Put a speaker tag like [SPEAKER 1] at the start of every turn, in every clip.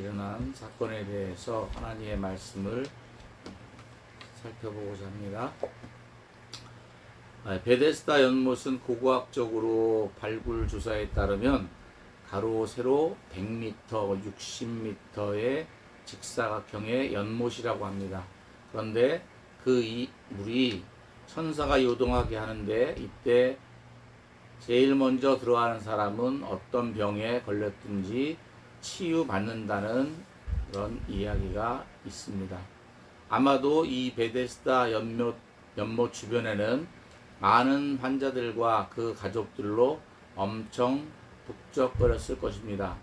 [SPEAKER 1] 일어난 사건에 대해서 하나님의 말씀을 살펴보고자 합니다. 아, 베데스다 연못은 고고학적으로 발굴 조사에 따르면 가로 세로 100m, 60m의 직사각형의 연못이라고 합니다. 그런데 그 이 물이 천사가 요동하게 하는데 이때 제일 먼저 들어가는 사람은 어떤 병에 걸렸든지 치유받는다는 그런 이야기가 있습니다. 아마도 이 베데스다 연못, 연못 주변에는 많은 환자들과 그 가족들로 엄청 북적거렸을 것입니다.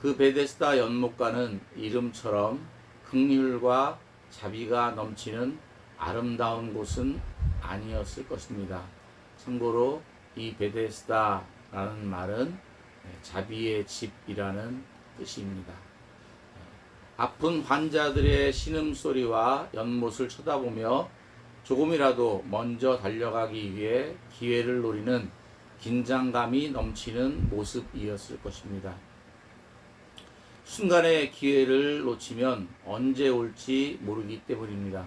[SPEAKER 1] 그 베데스다 연못가는 이름처럼 극률과 자비가 넘치는 아름다운 곳은 아니었을 것입니다. 참고로 이 베데스다라는 말은 자비의 집이라는 뜻입니다. 아픈 환자들의 신음소리와 연못을 쳐다보며 조금이라도 먼저 달려가기 위해 기회를 노리는 긴장감이 넘치는 모습이었을 것입니다. 순간의 기회를 놓치면 언제 올지 모르기 때문입니다.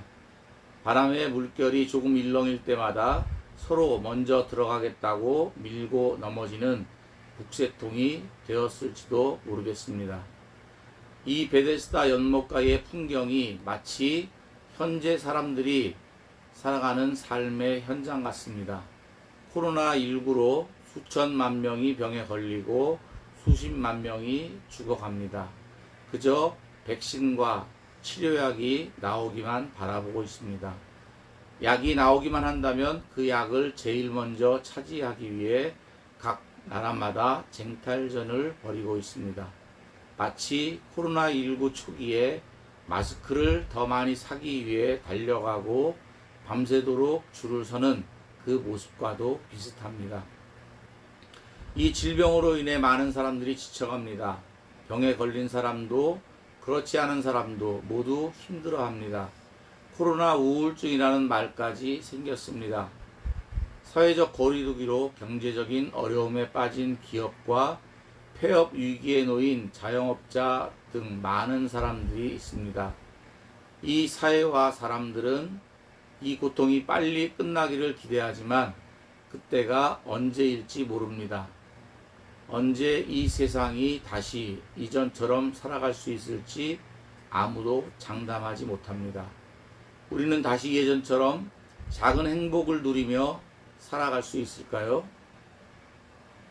[SPEAKER 1] 바람의 물결이 조금 일렁일 때마다 서로 먼저 들어가겠다고 밀고 넘어지는 북새통이 되었을지도 모르겠습니다. 이 베데스다 연못가의 풍경이 마치 현재 사람들이 살아가는 삶의 현장 같습니다. 코로나19로 수천만 명이 병에 걸리고 수십만 명이 죽어갑니다. 그저 백신과 치료약이 나오기만 바라보고 있습니다. 약이 나오기만 한다면 그 약을 제일 먼저 차지하기 위해 각 나라마다 쟁탈전을 벌이고 있습니다. 마치 코로나19 초기에 마스크를 더 많이 사기 위해 달려가고 밤새도록 줄을 서는 그 모습과도 비슷합니다. 이 질병으로 인해 많은 사람들이 지쳐갑니다. 병에 걸린 사람도 그렇지 않은 사람도 모두 힘들어합니다. 코로나 우울증이라는 말까지 생겼습니다. 사회적 거리두기로 경제적인 어려움에 빠진 기업과 폐업 위기에 놓인 자영업자 등 많은 사람들이 있습니다. 이 사회와 사람들은 이 고통이 빨리 끝나기를 기대하지만 그때가 언제일지 모릅니다. 언제 이 세상이 다시 이전처럼 살아갈 수 있을지 아무도 장담하지 못합니다. 우리는 다시 예전처럼 작은 행복을 누리며 살아갈 수 있을까요?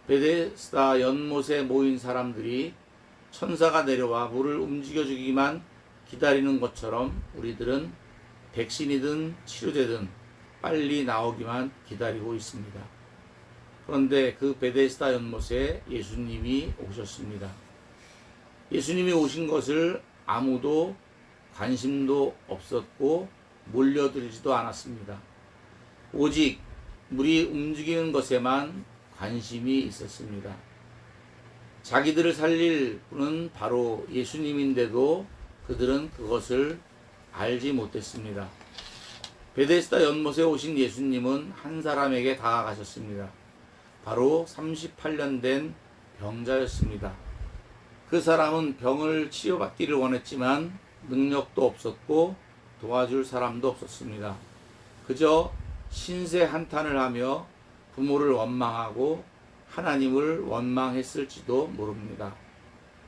[SPEAKER 1] 베데스다 연못에 모인 사람들이 천사가 내려와 물을 움직여 주기만 기다리는 것처럼 우리들은 백신이든 치료제든 빨리 나오기만 기다리고 있습니다. 그런데 그 베데스다 연못에 예수님이 오셨습니다. 예수님이 오신 것을 아무도 관심도 없었고 몰려들지도 않았습니다. 오직 물이 움직이는 것에만 관심이 있었습니다. 자기들을 살릴 분은 바로 예수님인데도 그들은 그것을 알지 못했습니다. 베데스다 연못에 오신 예수님은 한 사람에게 다가가셨습니다. 바로 38년 된 병자였습니다. 그 사람은 병을 치료받기를 원했지만 능력도 없었고 도와줄 사람도 없었습니다. 그저 신세 한탄을 하며 부모를 원망하고 하나님을 원망했을지도 모릅니다.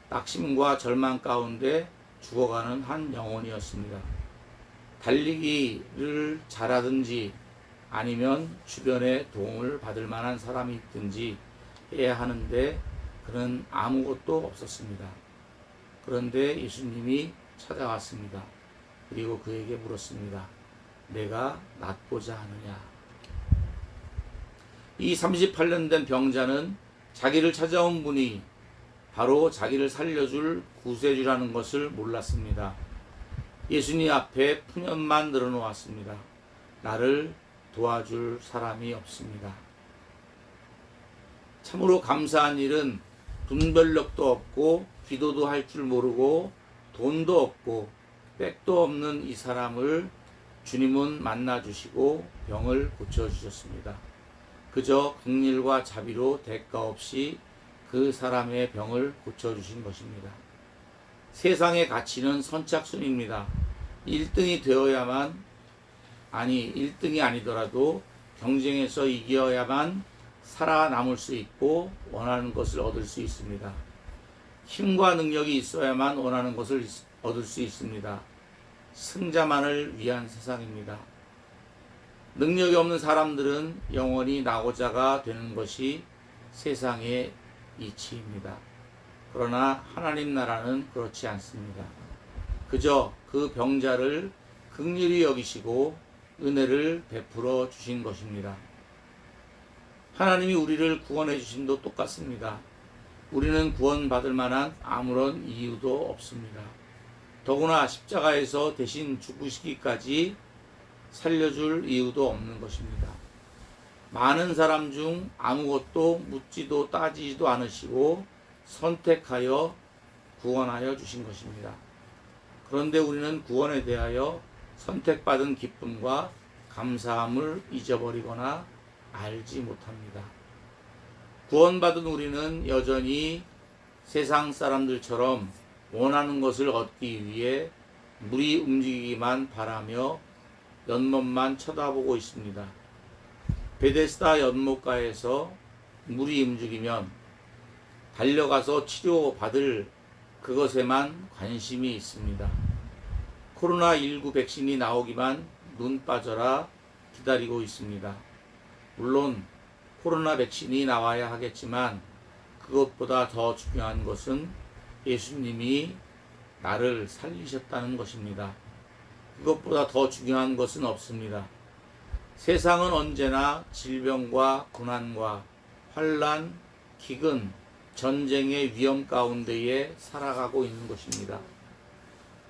[SPEAKER 1] 낙심과 절망 가운데 죽어가는 한 영혼이었습니다. 달리기를 잘하든지 아니면 주변에 도움을 받을 만한 사람이 있든지 해야 하는데 그는 아무것도 없었습니다. 그런데 예수님이 찾아왔습니다. 그리고 그에게 물었습니다. 내가 낫고자 하느냐? 이 38년 된 병자는 자기를 찾아온 분이 바로 자기를 살려줄 구세주라는 것을 몰랐습니다. 예수님 앞에 푸념만 늘어놓았습니다. 나를 도와줄 사람이 없습니다. 참으로 감사한 일은 분별력도 없고 기도도 할 줄 모르고 돈도 없고 백도 없는 이 사람을 주님은 만나 주시고 병을 고쳐 주셨습니다. 그저 긍휼과 자비로 대가 없이 그 사람의 병을 고쳐 주신 것입니다. 세상의 가치는 선착순입니다. 1등이 되어야만 아니 1등이 아니더라도 경쟁에서 이겨야만 살아남을 수 있고 원하는 것을 얻을 수 있습니다. 힘과 능력이 있어야만 원하는 것을 있- 얻을 수 있습니다. 승자만을 위한 세상입니다. 능력이 없는 사람들은 영원히 낙오자가 되는 것이 세상의 이치입니다. 그러나 하나님 나라는 그렇지 않습니다. 그저 그 병자를 극률히 여기시고 은혜를 베풀어 주신 것입니다. 하나님이 우리를 구원해 주심도 똑같습니다. 우리는 구원받을 만한 아무런 이유도 없습니다. 더구나 십자가에서 대신 죽으시기까지 살려줄 이유도 없는 것입니다. 많은 사람 중 아무것도 묻지도 따지지도 않으시고 선택하여 구원하여 주신 것입니다. 그런데 우리는 구원에 대하여 선택받은 기쁨과 감사함을 잊어버리거나 알지 못합니다. 구원받은 우리는 여전히 세상 사람들처럼 원하는 것을 얻기 위해 물이 움직이기만 바라며 연못만 쳐다보고 있습니다. 베데스다 연못가에서 물이 움직이면 달려가서 치료받을 그것에만 관심이 있습니다. 코로나19 백신이 나오기만 눈 빠져라 기다리고 있습니다. 물론 코로나 백신이 나와야 하겠지만 그것보다 더 중요한 것은 예수님이 나를 살리셨다는 것입니다. 그것보다 더 중요한 것은 없습니다. 세상은 언제나 질병과 고난과 환란, 기근, 전쟁의 위험 가운데에 살아가고 있는 것입니다.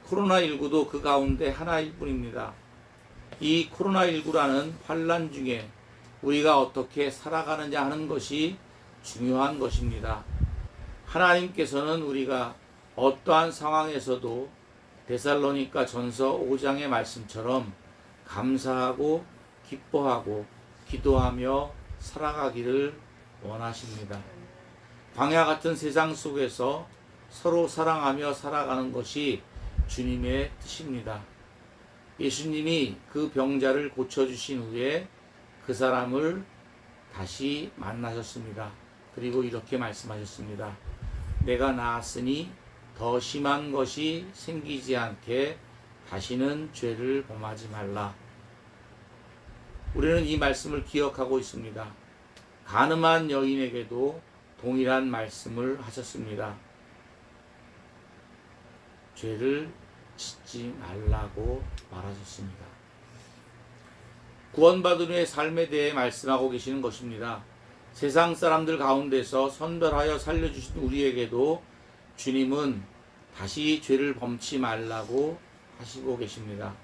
[SPEAKER 1] 코로나19도 그 가운데 하나일 뿐입니다. 이 코로나19라는 환란 중에 우리가 어떻게 살아가느냐 하는 것이 중요한 것입니다. 하나님께서는 우리가 어떠한 상황에서도 데살로니가 전서 5장의 말씀처럼 감사하고 기뻐하고 기도하며 살아가기를 원하십니다. 광야 같은 세상 속에서 서로 사랑하며 살아가는 것이 주님의 뜻입니다. 예수님이 그 병자를 고쳐주신 후에 그 사람을 다시 만나셨습니다. 그리고 이렇게 말씀하셨습니다. 내가 나았으니 더 심한 것이 생기지 않게 다시는 죄를 범하지 말라. 우리는 이 말씀을 기억하고 있습니다. 가늠한 여인에게도 동일한 말씀을 하셨습니다. 죄를 짓지 말라고 말하셨습니다. 구원받은 후의 삶에 대해 말씀하고 계시는 것입니다. 세상 사람들 가운데서 선별하여 살려주신 우리에게도 주님은 다시 죄를 범치 말라고 하시고 계십니다.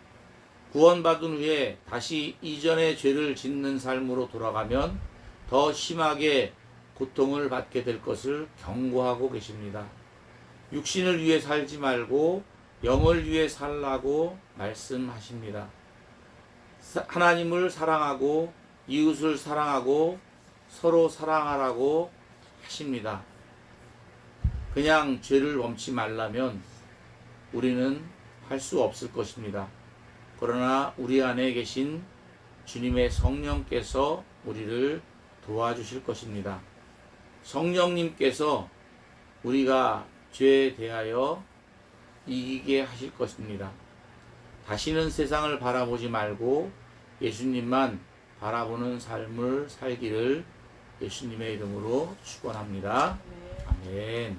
[SPEAKER 1] 구원받은 후에 다시 이전의 죄를 짓는 삶으로 돌아가면 더 심하게 고통을 받게 될 것을 경고하고 계십니다. 육신을 위해 살지 말고 영을 위해 살라고 말씀하십니다. 사- 하나님을 사랑하고 이웃을 사랑하고 서로 사랑하라고 하십니다. 그냥 죄를 범치 말라면 우리는 할 수 없을 것입니다. 그러나 우리 안에 계신 주님의 성령께서 우리를 도와주실 것입니다. 성령님께서 우리가 죄에 대하여 이기게 하실 것입니다. 다시는 세상을 바라보지 말고 예수님만 바라보는 삶을 살기를 예수님의 이름으로 축원합니다. 아멘.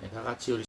[SPEAKER 1] 네, 다 같이 우리